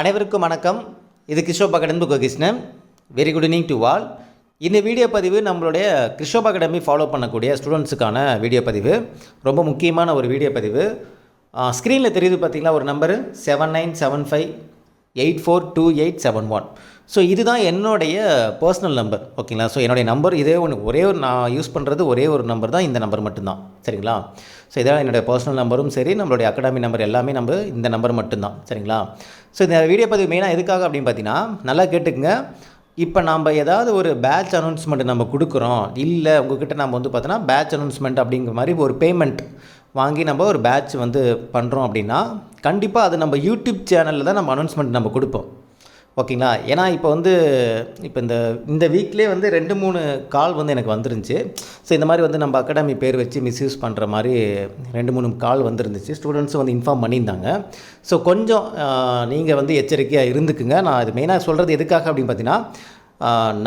அனைவருக்கும் வணக்கம். இது கிஷோப் academy Gokrishnan very good evening to all இந்த வீடியோ பதிவு நம்மளுடைய கிருஷோப் அகாடமி ஃபாலோ பண்ணக்கூடிய ஸ்டூடெண்ட்ஸுக்கான வீடியோ பதிவு. ரொம்ப முக்கியமான ஒரு வீடியோ பதிவு. ஸ்க்ரீனில் தெரியுது பார்த்தீங்களா? ஒரு number seven nine seven five eight four two eight seven one so இதுதான் என்னுடைய பர்சனல் நம்பர் ஓகேங்களா ஸோ என்னுடைய நம்பர் இதே ஒன்று ஒரே ஒரு நான் யூஸ் பண்ணுறது ஒரே ஒரு நம்பர் தான் இந்த நம்பர் மட்டும்தான். சரிங்களா? ஸோ இதான் என்னுடைய பர்சனல் நம்பரும் சரி நம்மளுடைய அகாடமி நம்பர் எல்லாமே நம்ம இந்த நம்பர் மட்டும்தான். சரிங்களா? ஸோ இந்த வீடியோ பதிவு மெயினாக எதுக்காக அப்படின்னு பார்த்தீங்கன்னா நல்லா கேட்டுக்குங்க. இப்போ நம்ம ஏதாவது ஒரு பேட்ச் அனௌன்ஸ்மெண்ட் நம்ம கொடுக்குறோம் இல்லை உங்ககிட்ட நம்ம வந்து பார்த்தோன்னா பேட்ச் அனௌன்ஸ்மெண்ட் அப்படிங்கிற மாதிரி ஒரு பேமெண்ட் வாங்கி நம்ம ஒரு பேட்ச் வந்து பண்ணுறோம் அப்படின்னா கண்டிப்பாக அது நம்ம யூடியூப் சேனலில் தான் நம்ம அனௌன்ஸ்மெண்ட் நம்ம கொடுப்போம். ஓகேங்களா? ஏன்னா இப்போ வந்து இப்போ இந்த இந்த வீக்லேயே வந்து ரெண்டு மூணு கால் வந்து எனக்கு வந்துருந்துச்சு. ஸோ இந்த மாதிரி வந்து நம்ம அகாடமி பேர் வச்சு மிஸ்யூஸ் பண்ணுற மாதிரி ரெண்டு மூணு கால் வந்துருந்துச்சு. ஸ்டூடெண்ட்ஸும் வந்து இன்ஃபார்ம் பண்ணியிருந்தாங்க. ஸோ கொஞ்சம் நீங்கள் வந்து எச்சரிக்கையாக இருந்துக்குங்க. நான் இது மெயினாக சொல்கிறது எதுக்காக அப்படின்னு பார்த்தீங்கன்னா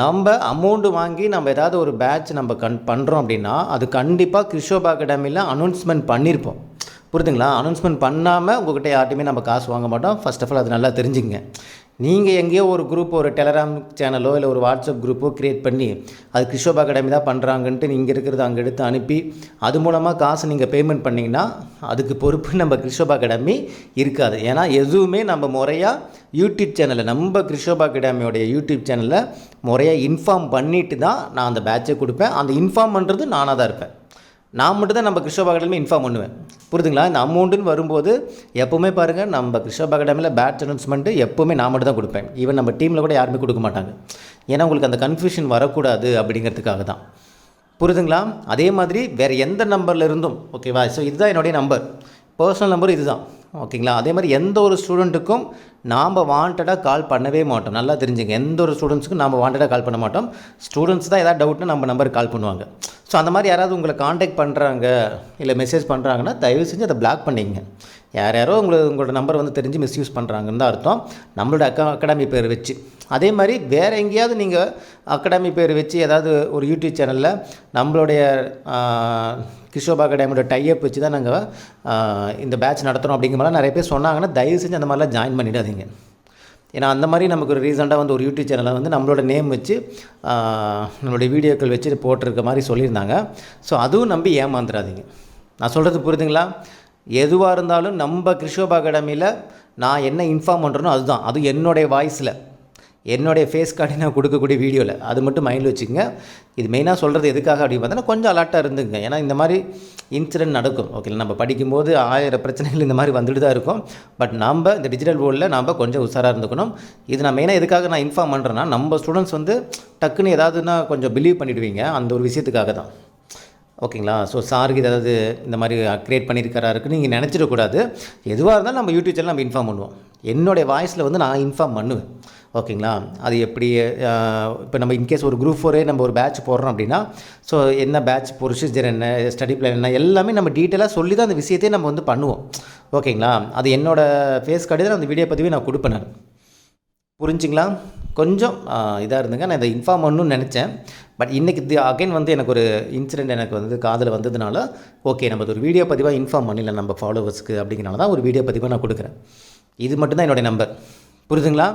நம்ம அமௌண்ட்டு வாங்கி நம்ம ஏதாவது ஒரு பேட்ச் நம்ம கண் பண்ணுறோம் அப்படின்னா அது கண்டிப்பாக கிருஷோபா அகாடமியில் அனௌன்ஸ்மெண்ட் பண்ணியிருப்போம் புரிதுங்களா? அனௌன்ஸ்மெண்ட் பண்ணாமல் உங்கள்கிட்ட யார்ட்டையுமே நம்ம காசு வாங்க மாட்டோம். ஃபஸ்ட் ஆஃப் ஆல் அது நல்லா தெரிஞ்சுங்க நீங்கள் எங்கேயோ ஒரு குரூப் ஒரு டெலகிராம் சேனலோ இல்லை ஒரு வாட்ஸ்அப் குரூப்போ க்ரியேட் பண்ணி அது கிருஷோப் அகாடமி தான் பண்ணுறாங்கன்ட்டு நீங்கள் இருக்கிறது அங்கே எடுத்து அனுப்பி அது மூலமாக காசு நீங்கள் பேமெண்ட் பண்ணிங்கன்னா அதுக்கு பொறுப்பு நம்ம கிருஷோப் அகாடமி இருக்காது. ஏன்னா எதுவுமே நம்ம முறையாக யூடியூப் சேனலில் நம்ம கிருஷோப் அகாடமியோடைய யூடியூப் சேனலில் முறையாக இன்ஃபார்ம் பண்ணிவிட்டு தான் நான் அந்த பேட்சை கொடுப்பேன். அந்த இன்ஃபார்ம் பண்ணுறது நானாக தான் இருப்பேன். நான் மட்டும் தான் நம்ம கிருஷ்ண அகாடமி இன்ஃபார்ம் பண்ணுவேன். புரியுதுங்களா? இந்த அமௌண்ட்டுன்னு வரும்போது எப்போவுமே பாருங்கள் நம்ம கிருஷ்ண அகாடமியில் பேட்ச் அனௌன்ஸ்மெண்ட்டு எப்போவுமே நான் மட்டும் தான் கொடுப்பேன். ஈவன் நம்ம டீமில் கூட யாருமே கொடுக்க மாட்டாங்க. ஏன்னா உங்களுக்கு அந்த கன்ஃபியூஷன் வரக்கூடாது அப்படிங்கிறதுக்காக தான். புரியுதுங்களா? அதே மாதிரி வேறு எந்த நம்பரில் இருந்தும் ஓகேவா ஸோ இதுதான் என்னுடைய நம்பர் பர்சனல் நம்பர் இதுதான். ஓகேங்களா? அதே மாதிரி எந்த ஒரு ஸ்டூடெண்ட்டுக்கும் நாம் வாண்டடாக கால் பண்ணவே மாட்டோம். நல்லா தெரிஞ்சுங்க. எந்த ஒரு ஸ்டூடெண்ட்ஸுக்கும் நாம் வாண்டடாக கால் பண்ண மாட்டோம். ஸ்டூடெண்ட்ஸ் தான் ஏதாவது டவுட்னா நம்ம நம்பருக்கு கால் பண்ணுவாங்க. ஸோ அந்த மாதிரி யாராவது உங்களை காண்டாக்ட் பண்ணுறாங்க இல்லை மெசேஜ் பண்ணுறாங்கன்னா தயவு செஞ்சு அதை பிளாக் பண்ணிங்க யார் யாரோ உங்களை உங்களோட நம்பர் வந்து தெரிஞ்சு மிஸ்யூஸ் பண்ணுறாங்கன்னு தான் அர்த்தம். நம்மளோட அக்கா அகாடமி பேர் வச்சு. அதே மாதிரி வேறு எங்கேயாவது நீங்கள் அகாடமி பேர் வச்சு ஏதாவது ஒரு யூடியூப் சேனலில் நம்மளுடைய கிஷோபா அகாடமியோட டைப் வச்சு தான் நாங்கள் இந்த பேட்ச் நடத்துகிறோம் அப்படிங்கிற மாதிரிலாம் நிறைய பேர் சொன்னாங்கன்னா தயவு செஞ்சு அந்த மாதிரிலாம் ஜாயின் பண்ணிடாதீங்க. ஏன்னா அந்த மாதிரி நமக்கு ஒரு ரீசெண்டாக வந்து ஒரு யூடியூப் சேனலில் வந்து நம்மளோட நேம் வச்சு நம்மளுடைய வீடியோக்கள் வச்சு போட்டிருக்க மாதிரி சொல்லியிருந்தாங்க. ஸோ அதுவும் நம்பி ஏமாந்துடாதீங்க நான் சொல்கிறது புரியுதுங்களா? எதுவாக இருந்தாலும் நம்ம கிருஷோபா அகாடமியில் நான் என்ன இன்ஃபார்ம் பண்ணுறனோ அதுதான். அது என்னுடைய வாய்ஸில் என்னுடைய ஃபேஸ் கார்டை நான் கொடுக்கக்கூடிய வீடியோவில் அது மட்டும் மைண்டில் வச்சுக்கோங்க. இது மெயினாக சொல்கிறது எதுக்காக அப்படின்னு பார்த்தோன்னா கொஞ்சம் அலர்ட்டாக இருந்துங்க ஏன்னா இந்த மாதிரி இன்சிடென்ட் நடக்கும். ஓகே நம்ம படிக்கும்போது ஆயிரம் பிரச்சனைகள் இந்த மாதிரி வந்துட்டு தான் இருக்கும். பட் நம்ம இந்த டிஜிட்டல் வேர்ல்டில் நம்ம கொஞ்சம் உஷாராக இருந்துக்கணும். இது நான் மெயினாக எதுக்காக நான் இன்ஃபார்ம் பண்ணுறேன்னா நம்ம ஸ்டூடெண்ட்ஸ் வந்து டக்குன்னு ஏதாவதுன்னா கொஞ்சம் பிலீவ் பண்ணிவிடுவீங்க அந்த ஒரு விஷயத்துக்காக தான். ஓகேங்களா ஸோ சாருக்கு ஏதாவது இந்த மாதிரி க்ரியேட் பண்ணியிருக்காருன்னு நீங்கள் நினச்சிடக்கூடாது. எதுவாக இருந்தாலும் நம்ம யூடியூப் சேனல் நம்ம இன்ஃபார்ம் பண்ணுவோம். என்னுடைய வாய்ஸில் வந்து நான் இன்ஃபார்ம் பண்ணுவேன். ஓகேங்களா? அது எப்படி இப்போ நம்ம இன்கேஸ் ஒரு குரூப் ஃபோரே நம்ம ஒரு பேட்ச் போடுறோம் அப்படின்னா ஸோ என்ன பேட்ச் ப்ரொசீஜர் என்ன ஸ்டடி பிளான் என்ன எல்லாமே நம்ம டீட்டெயிலாக சொல்லி தான் அந்த விஷயத்தையே நம்ம வந்து பண்ணுவோம். ஓகேங்களா? அது என்னோடய ஃபேஸ் கார்டு தான் அந்த வீடியோ பதிவே நான் கொடுப்பேன் நான். புரிஞ்சுங்களா? கொஞ்சம் இதாக இருந்துங்க. நான் இதை இன்ஃபார்ம் பண்ணணும்னு நினச்சேன். பட் இன்றைக்கி இது அகைன் வந்து எனக்கு ஒரு இன்சிடெண்ட் எனக்கு வந்து காதில் வந்ததுனால ஓகே நம்ம ஒரு வீடியோ பதிவாக இன்ஃபார்ம் பண்ணல நம்ம ஃபாலோவர்ஸ்க்கு அப்படிங்கிறனால தான் ஒரு வீடியோ பதிவாக நான் கொடுக்குறேன். இது மட்டும்தான் என்னுடைய நம்பர் புரியுதுங்களா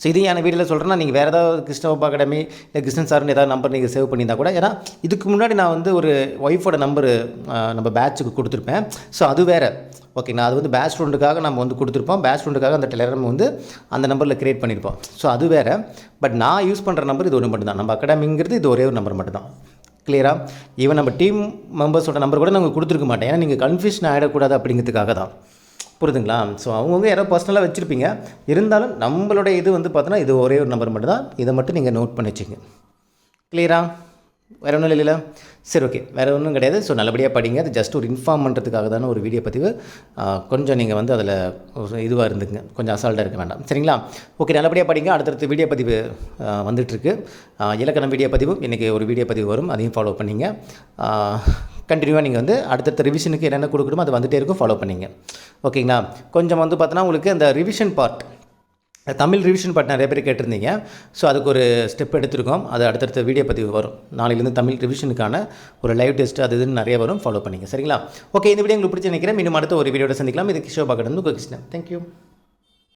ஸோ இதையும் என் வீடியோவில் சொல்கிறேன்னா நீங்கள் வேறு ஏதாவது கிருஷ்ணபாபா அகாடமி இல்லை கிருஷ்ணன் சார்னு ஏதாவது நம்பர் நீங்கள் சேவ் பண்ணியிருந்தா கூட ஏன்னா இதுக்கு முன்னாடி நான் வந்து ஒரு ஒய்ஃபோட நம்பரு நம்ம பேட்சுக்கு கொடுத்துருப்பேன். ஸோ அது வேறு. ஓகேங்களா அது வந்து பேட்ச் ஸ்டூடெண்ட்டுக்காக நம்ம வந்து கொடுத்துருப்போம். பேட்ச் ஸ்டூடெண்ட்டுக்காக அந்த டெலகிராம் வந்து அந்த நம்பரில் க்ரியேட் பண்ணியிருப்போம். ஸோ அது வேறு. பட் நான் யூஸ் பண்ணுற நம்பர் இது ஒன்று மட்டும்தான். நம்ம அகாடமிங்கிறது இது ஒரே ஒரு நம்பர் மட்டும்தான். கிளியராக ஈவன் நம்ம டீம் மெம்பர்ஸோட நம்பர் கூட நாங்கள் கொடுத்துருக்க மாட்டேன். ஏன்னா நீங்கள் கன்ஃபியூஷன் ஆகிடக்கூடாது அப்படிங்கிறதுக்காக தான் புரியுதுங்களா ஸோ அவங்கவுங்க யாரோ பர்சனலாக வச்சுருப்பீங்க. இருந்தாலும் நம்மளுடைய இது வந்து பார்த்தோன்னா இது ஒரே ஒரு நம்பர் மட்டும்தான். இதை மட்டும் நீங்கள் நோட் பண்ணி வச்சுங்க. கிளியரா வேறு ஒன்றும் இல்லைல்ல? சரி ஓகே வேறு ஒன்றும் கிடையாது. ஸோ நல்லபடியாக படிங்க. அது ஜஸ்ட் ஒரு இன்ஃபார்ம் பண்ணுறதுக்காக தானே ஒரு வீடியோ பதிவு. கொஞ்சம் நீங்கள் வந்து அதில் இதுவாக இருந்துங்க கொஞ்சம் அசால்ட்டாக இருக்க வேண்டாம். சரிங்களா? ஓகே நல்லபடியாக படிங்க. அடுத்தடுத்து வீடியோ பதிவு வந்துட்டுருக்கு. இலக்கணம் வீடியோ பதிவு. இன்றைக்கி ஒரு வீடியோ பதிவு வரும். அதையும் ஃபாலோ பண்ணிங்க. கண்டினியூவாக நீங்கள் வந்து அடுத்தடுத்த ரிவிஷனுக்கு என்னென்ன கொடுக்கணுமோ அது வந்துகிட்டே இருக்கும் ஃபாலோ பண்ணிங்க. ஓகேங்களா? கொஞ்சம் வந்து பார்த்தோன்னா உங்களுக்கு அந்த revision part Tamil revision part நிறைய பேர் கேட்டிருந்தீங்க. ஸோ அதுக்கு ஒரு ஸ்டெப் எடுத்திருக்கோம். அது அடுத்தடுத்த வீடியோ பதிவு வரும். நாளையிலேருந்து தமிழ் ரிவிஷனுக்கான ஒரு லைவ் டெஸ்ட் அது இதுன்னு நிறைய வரும் ஃபாலோ பண்ணிங்க. சரிங்களா? ஓகே இந்த வீடியோ உங்களுக்கு பிடிச்சி நினைக்கிறேன். மீண்டும் அடுத்த ஒரு வீடியோட சந்திக்கலாம். இது கிஷோபா கடந்து கிருஷ்ணன். தேங்க்யூ